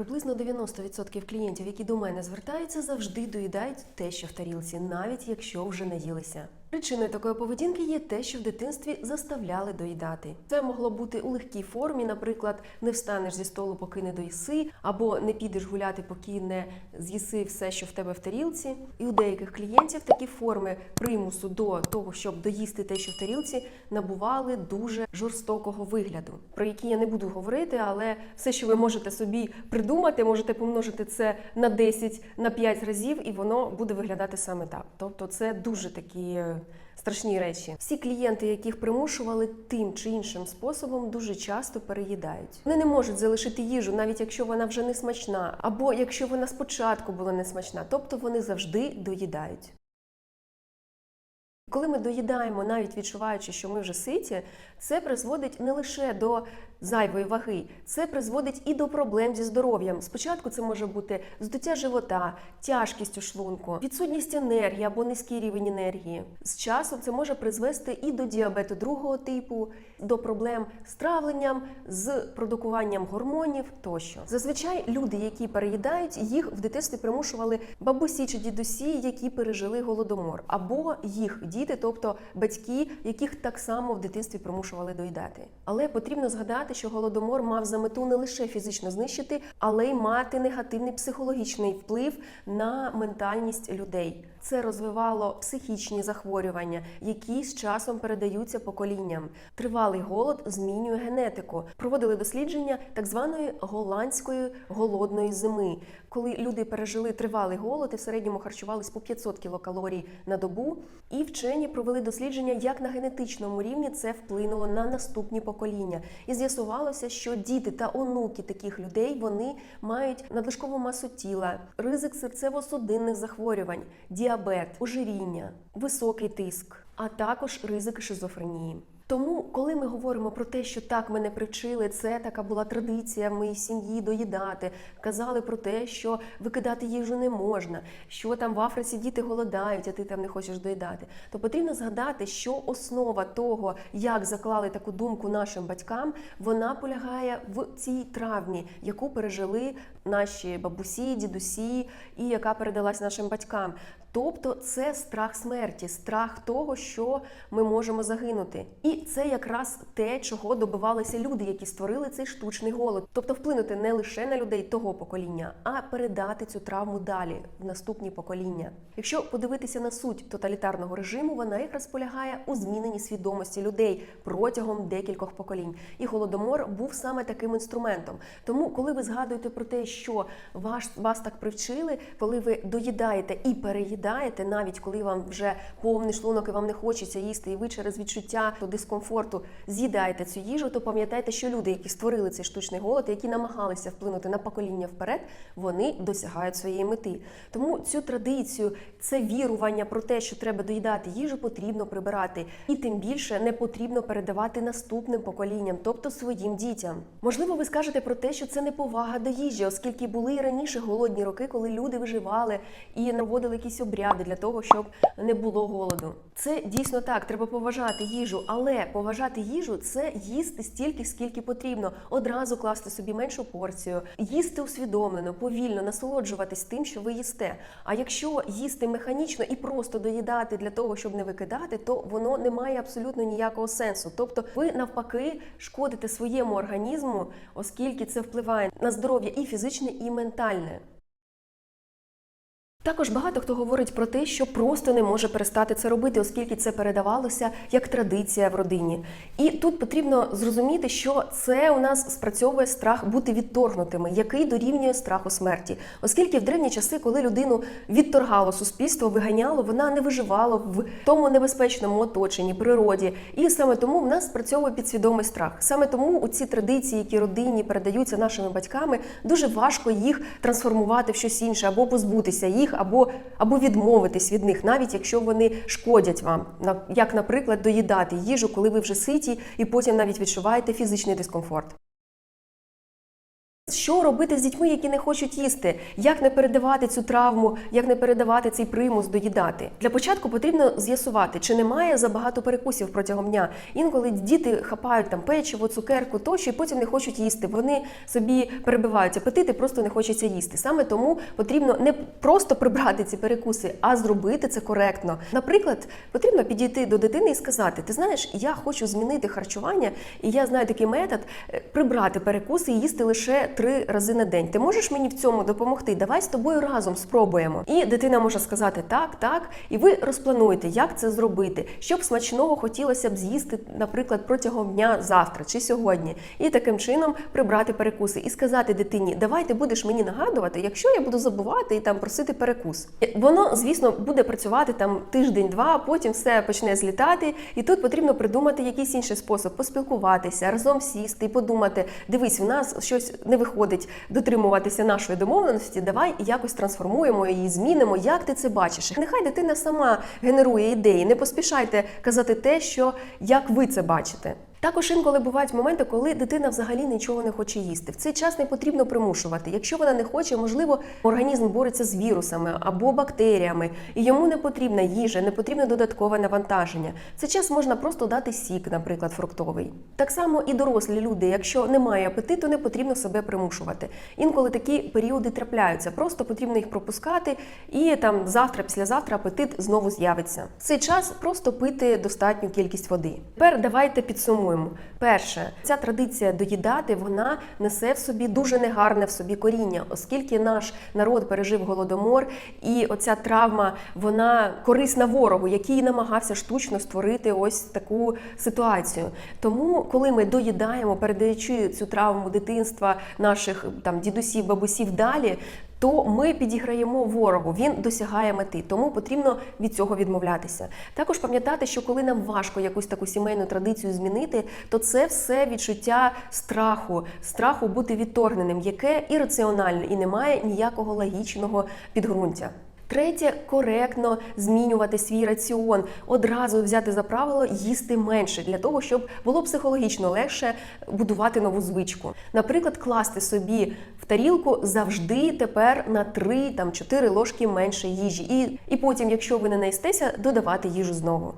Приблизно 90% клієнтів, які до мене звертаються, завжди доїдають те, що в тарілці, навіть якщо вже наїлися. Причиною такої поведінки є те, що в дитинстві заставляли доїдати. Це могло бути у легкій формі, наприклад, не встанеш зі столу, поки не доїси, або не підеш гуляти, поки не з'їси все, що в тебе в тарілці. І у деяких клієнтів такі форми примусу до того, щоб доїсти те, що в тарілці, набували дуже жорстокого вигляду, про які я не буду говорити, але все, що ви можете собі придумати, можете помножити це на 10, на 5 разів, і воно буде виглядати саме так. Тобто, це дуже такі е, страшні речі. Всі клієнти, яких примушували тим чи іншим способом, дуже часто переїдають. Вони не можуть залишити їжу, навіть якщо вона вже не смачна, або якщо вона спочатку була не смачна, тобто вони завжди доїдають. Коли ми доїдаємо, навіть відчуваючи, що ми вже ситі, це призводить не лише до зайвої ваги, це призводить і до проблем зі здоров'ям. Спочатку це може бути здуття живота, тяжкість у шлунку, відсутність енергії або низький рівень енергії. З часом це може призвести і до діабету другого типу, до проблем з травленням, з продукуванням гормонів тощо. Зазвичай люди, які переїдають, їх в дитинстві примушували бабусі чи дідусі, які пережили голодомор, або їх діти, тобто батьки, яких так само в дитинстві примушували доїдати. Але потрібно згадати, що голодомор мав за мету не лише фізично знищити, але й мати негативний психологічний вплив на ментальність людей. Це розвивало психічні захворювання, які з часом передаються поколінням. Тривалий голод змінює генетику. Проводили дослідження так званої голландської голодної зими, коли люди пережили тривалий голод і в середньому харчувались по 500 кілокалорій на добу. І вчені провели дослідження, як на генетичному рівні це вплинуло на наступні покоління. І з'ясувалося, що діти та онуки таких людей вони мають надлишкову масу тіла, ризик серцево-судинних захворювань, діабет, ожиріння, високий тиск, а також ризик шизофренії. Тому, коли ми говоримо про те, що так мене привчили, це така була традиція в моїй сім'ї доїдати, казали про те, що викидати їжу не можна, що там в Африці діти голодають, а ти там не хочеш доїдати, то потрібно згадати, що основа того, як заклали таку думку нашим батькам, вона полягає в цій травмі, яку пережили наші бабусі, дідусі, і яка передалась нашим батькам. Тобто це страх смерті, страх того, що ми можемо загинути. І це якраз те, чого добивалися люди, які створили цей штучний голод. Тобто вплинути не лише на людей того покоління, а передати цю травму далі в наступні покоління. Якщо подивитися на суть тоталітарного режиму, вона якраз полягає у зміненні свідомості людей протягом декількох поколінь. І голодомор був саме таким інструментом. Тому, коли ви згадуєте про те, що ваш вас так привчили, коли ви доїдаєте і переїдаєте, навіть коли вам вже повний шлунок і вам не хочеться їсти, і ви через відчуття дискомфорту з'їдаєте цю їжу, то пам'ятайте, що люди, які створили цей штучний голод, які намагалися вплинути на покоління вперед, вони досягають своєї мети. Тому цю традицію, це вірування про те, що треба доїдати їжу, потрібно прибирати, і тим більше не потрібно передавати наступним поколінням, тобто своїм дітям. Можливо, ви скажете про те, що це не повага до їжі, оскільки були і раніше голодні роки, коли люди виживали і наводили якісь обряди для того, щоб не було голоду. Це дійсно так, треба поважати їжу, але поважати їжу це їсти стільки, скільки потрібно, одразу класти собі меншу порцію, їсти усвідомлено, повільно, насолоджуватись тим, що ви їсте. А якщо їсти механічно і просто доїдати для того, щоб не викидати, то воно не має абсолютно ніякого сенсу. Тобто, ви навпаки шкодите своєму організму, оскільки це впливає на здоров'я і фізичне, і ментальне. Також багато хто говорить про те, що просто не може перестати це робити, оскільки це передавалося як традиція в родині. І тут потрібно зрозуміти, що це у нас спрацьовує страх бути відторгнутими, який дорівнює страху смерті. Оскільки в древні часи, коли людину відторгало суспільство, виганяло, вона не виживала в тому небезпечному оточенні, природі. І саме тому в нас спрацьовує підсвідомий страх. Саме тому у ці традиції, які родині передаються нашими батьками, дуже важко їх трансформувати в щось інше або позбутися їх або або відмовитись від них, навіть якщо вони шкодять вам, як, наприклад, доїдати їжу, коли ви вже ситі, і потім навіть відчуваєте фізичний дискомфорт. Що робити з дітьми, які не хочуть їсти? Як не передавати цю травму, як не передавати цей примус доїдати? Для початку потрібно з'ясувати, чи немає забагато перекусів протягом дня. Інколи діти хапають там печиво, цукерку тощо, і потім не хочуть їсти. Вони собі перебивають апетити, просто не хочеться їсти. Саме тому потрібно не просто прибрати ці перекуси, а зробити це коректно. Наприклад, потрібно підійти до дитини і сказати: Ти знаєш, я хочу змінити харчування, і я знаю такий метод е, прибрати перекуси і їсти лише три рази на день. Ти можеш мені в цьому допомогти? Давай з тобою разом спробуємо. І дитина може сказати так, так, і ви розплануєте, як це зробити, щоб смачного хотілося б з'їсти, наприклад, протягом дня завтра чи сьогодні, і таким чином прибрати перекуси і сказати дитині, давай ти будеш мені нагадувати, якщо я буду забувати і там просити перекус. Воно, звісно, буде працювати там тиждень-два, потім все почне злітати, і тут потрібно придумати якийсь інший спосіб поспілкуватися, разом сісти і подумати: дивись, в нас щось не виходить дотримуватися нашої домовленості. Давай якось трансформуємо її, змінимо. Як ти це бачиш? Нехай дитина сама генерує ідеї. Не поспішайте казати те, що як ви це бачите. Також інколи бувають моменти, коли дитина взагалі нічого не хоче їсти. В цей час не потрібно примушувати. Якщо вона не хоче, можливо, організм бореться з вірусами або бактеріями, і йому не потрібна їжа, не потрібне додаткове навантаження. В цей час можна просто дати сік, наприклад, фруктовий. Так само і дорослі люди, якщо немає апетиту, не потрібно себе примушувати. Інколи такі періоди трапляються, просто потрібно їх пропускати, і там завтра, післязавтра апетит знову з'явиться. В цей час просто пити достатню кількість води. Тепер давайте підсумуємо. Перше, ця традиція доїдати вона несе в собі дуже негарне в собі коріння, оскільки наш народ пережив голодомор, і оця травма вона корисна ворогу, який намагався штучно створити ось таку ситуацію. Тому, коли ми доїдаємо, передаючи цю травму дитинства наших там дідусів, бабусів далі. То ми підіграємо ворогу, він досягає мети, тому потрібно від цього відмовлятися. Також пам'ятати, що коли нам важко якусь таку сімейну традицію змінити, то це все відчуття страху, страху бути відторгненим, яке ірраціональне і не має ніякого логічного підґрунтя. Третє коректно змінювати свій раціон, одразу взяти за правило їсти менше для того, щоб було психологічно легше будувати нову звичку. Наприклад, класти собі в тарілку завжди тепер на 3 там 4 ложки менше їжі, і, і потім, якщо ви не наїстеся, додавати їжу знову.